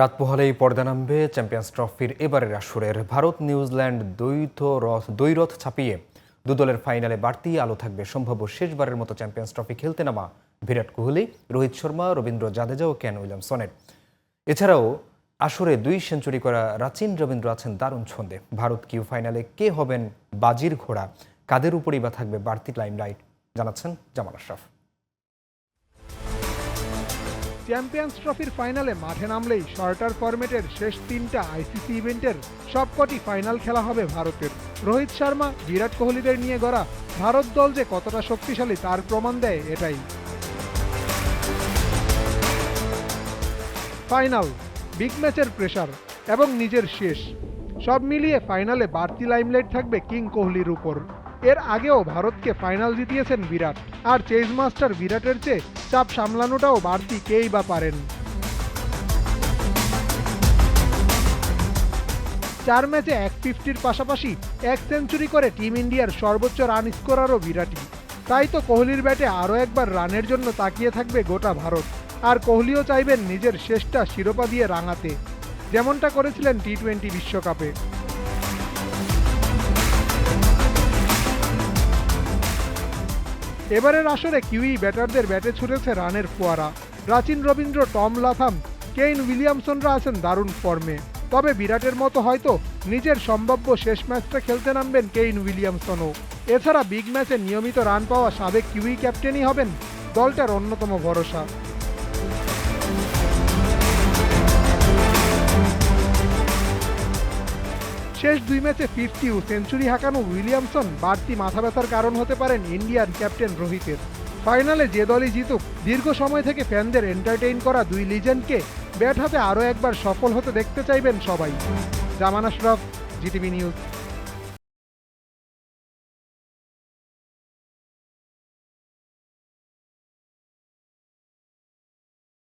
রাত পোহালেই পর্দা নামবে চ্যাম্পিয়ন্স ট্রফির এবারের আসরের। ভারত, নিউজিল্যান্ড দ্বৈত রথ দ্বৈরথ ছাপিয়ে দুদলের ফাইনালে বাড়তি আলো থাকবে। সম্ভাব্য শেষবারের মতো চ্যাম্পিয়ন্স ট্রফি খেলতে নামা বিরাট কোহলি, রোহিত শর্মা, রবীন্দ্র জাদেজা ও কেন উইলিয়ামসনের এছাড়াও আসরে দুই সেঞ্চুরি করা রাচিন রবীন্দ্র আছেন দারুণ ছন্দে। ভারত কিউ ফাইনালে কে হবেন বাজির ঘোড়া? কাদের উপরই বা থাকবে বাড়তি লাইমলাইট জানাচ্ছেন জামাল আশরাফ। চ্যাম্পিয়ন্স ট্রফির ফাইনালে মাঠে নামলেই শর্টার ফরম্যাটের শেষ তিনটা আইসিসি ইভেন্টের সবকটি ফাইনাল খেলা হবে ভারতের। রোহিত শর্মা, বিরাট কোহলিদের নিয়ে গড়া ভারত দল যে কতটা শক্তিশালী তার প্রমাণ দেয় এটাই। ফাইনাল, বিগ ম্যাচের প্রেশার এবং নিজের শেষ। সব মিলিয়ে ফাইনালে বাড়তি লাইমলাইট থাকবে কিং কোহলির উপর। এর আগেও ভারতকে ফাইনাল জিতিয়েছেন বিরাট, আর চেজ মাস্টার বিরাটের চেয়ে চাপ সামলানোটাও বাড়তি কেই বা পারেন। চার ম্যাচে এক ফিফটির পাশাপাশি এক সেঞ্চুরি করে টিম ইন্ডিয়ার সর্বোচ্চ রান স্কোরারও বিরাটই। তাই তো কোহলির ব্যাটে আরও একবার রানের জন্য তাকিয়ে থাকবে গোটা ভারত, আর কোহলিও চাইবেন নিজের শেষটা শিরোপা দিয়ে রাঙাতে, যেমনটা করেছিলেন টি টোয়েন্টি বিশ্বকাপে। এবারের আসরে কিউই ব্যাটারদের ব্যাটে ছুটেছে রানের ফোয়ারা। প্রাচীন রবীন্দ্র টম লাথাম, কেইন উইলিয়ামসনরা আছেন দারুণ ফর্মে। তবে বিরাটের মতো হয়তো নিজের সম্ভাব্য শেষ ম্যাচটা খেলতে নামবেন কেইন উইলিয়ামসনও। এছাড়া বিগ ম্যাচে নিয়মিত রান পাওয়া সাবেক কিউই ক্যাপ্টেনই হবেন দলটার অন্যতম ভরসা। শেষ দুই ম্যাচে ফিফটি ও সেঞ্চুরি হাঁকানো উইলিয়ামসন বাড়তি মাথা ব্যথার কারণ হতে পারেন ইন্ডিয়ার ক্যাপ্টেন রোহিতের। ফাইনালে যে দলই জিতুক, দীর্ঘ সময় থেকে ফ্যানদের এন্টারটেইন করা দুই লিজেন্ডকে ব্যাট হাতে আরও একবার সফল হতে দেখতে চাইবেন সবাই। Zaman Ashraf GTV news.